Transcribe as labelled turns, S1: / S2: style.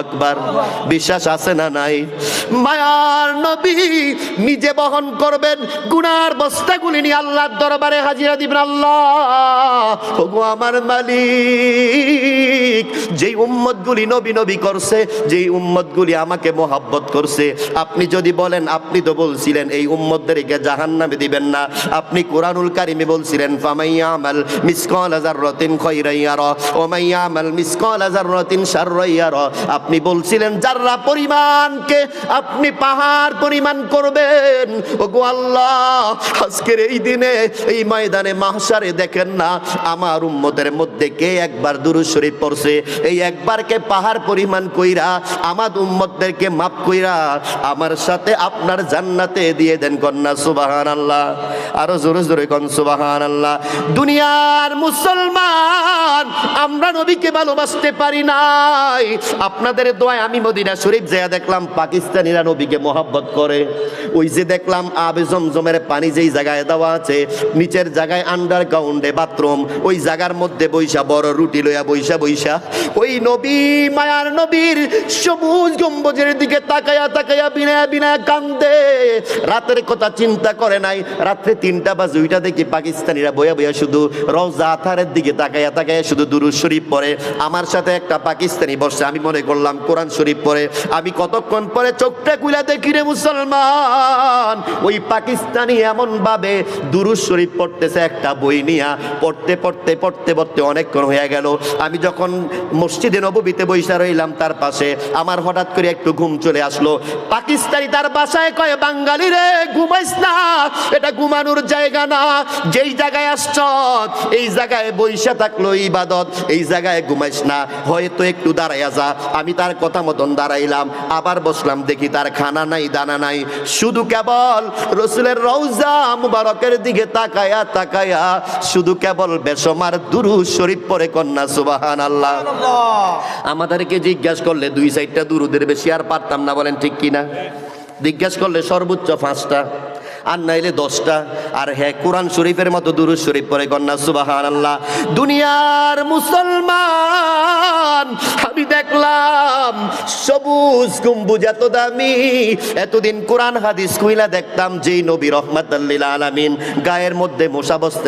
S1: আকবার। বিশ্বাস আছে না নাই? মায়ার নবী নিজে বহন করবেন গুনার নিয়ে আল্লাহর দরবারে হাজিরা দিবেন আল্লাহ। আমার মালিক, যেই নবী নবী করছে, যেই আমাকে মোহাব্বত করছে, আপনি যদি বলেন, আপনি তো বলছিলেন, এই উম্মতদেরকে জাহান্নামে দিবেন না। আপনি কোরআনুল কারিমে বলছিলেন ফামাইয়া আমাল মিসকাল যাররাতিন খায়রাইয়ারা ওয়া মাইয়া আমাল মিসকাল যাররাতিন আপনি বলছিলেন, যাররা পরিমাণকে আপনি পাহাড় পরিমাণ করবেন, ওগো আল্লাহ, আজকের এই দিনে, এই ময়দানে মাহশারে দেখেন না, আমার উম্মতের মধ্যে কে একবার দুরূদ শরীফ পড়ছে? এই একবারকে পাহাড় পরিমাণ কইরা, আমার উম্মতদেরকে মাফ কইরা, আমার সাথে আপনার জান্নাতে দিয়ে দেন কন্যা সুবাহান আল্লাহ আরও জোরে জোরে কন সুবাহান আল্লাহ দুনিয়ার মুসলমান, আমরা নবীকে ভালোবাসতে পারি নাই। আপনাদের দোয়ায় আমি মদিনা শরীফ যেয়া দেখলাম পাকিস্তানিরা নবীকে মোহাব্বত করে। ওই যে দেখলাম আবে জমজমের পানি যেই জায়গায় দেওয়া আছে, নিচের জায়গায় আন্ডার গ্রাউন্ডে বাথরুম ওই জায়গার মধ্যে বৈশা বড় রুটি লইয়া বৈশা বৈশা। ওই নবী, মায়ার নবীর সবুজ গম্বুজের দিকে তাকায়া তাকায়া বিনা বিনা কান্দে। রাতের কথা চিন্তা করে নাই, রাত্রে তিনটা বা দুইটা দেখি পাকিস্তানিরা বয়া বয়া শুধু রওজা আথারের দিকে তাকায়া তাকায়া শুধু দুরুদ শরীফ পড়ে। আমার সাথে একটা পাকিস্তানি বসে আমি মনে করলাম কোরআন শরীফ পড়ে, আমি কতক্ষণ পরে চোখটা কুলা দেখি রে মুসলমান? ওই পাকিস্তানি এমন ভাবে দুরুদ শরীফ পড়তেছে একটা বই নিয়া, পড়তে পড়তে পড়তে পড়তে অনেকক্ষণ হয়ে গেল। আমি যখন মসজিদে নবীতে বৈশা রইলাম তার পাশে, আমার হঠাৎ করে একটু ঘুম চলে আসলো। পাকিস্তানি তার বাসায় কয়, বাঙালি রে, ঘুমাইস না। এটা ঘুমানোর জায়গা না। যেই জায়গায় আসছ, এই জায়গায় বৈশা থাকল ইবাদত। এই জায়গায় ঘুমাইস না। হয়তো একটু দাঁড়াইয়া যা আমি তার কথা মতন দাঁড়াইলাম। আবার বসলাম দেখি তার খানা নাই দানা নাই। শুধু কেবল রসুলের রৌজা মুবারকের দিকে তাকায়া তাকায়া শুধু কেবল বেসমার দুরু শরীফ পরে কন্যা সুবাহান আল্লাহ আমাদেরকে জিজ্ঞাসা করলে দুই সাইডটা দুরুদের বেশি আর পারতাম না বলেন ঠিক কিনা? জিজ্ঞাসা করলে সর্বোচ্চ পাঁচটা। আর নাইলে দশটা। আর হ্যাঁ কোরআন শরীফের মতো দুরু শরীফ পরে কন্যা সুবাহান আল্লাহ দুনিয়ার মুসলমান, আমি দেখলাম সবুজ গম্বুজ এত দামি। এতদিন কোরআন হাদিস কুইলা দেখতাম, যেই নবী রহমাত আলামিন গায়ের মধ্যে মশা বসতে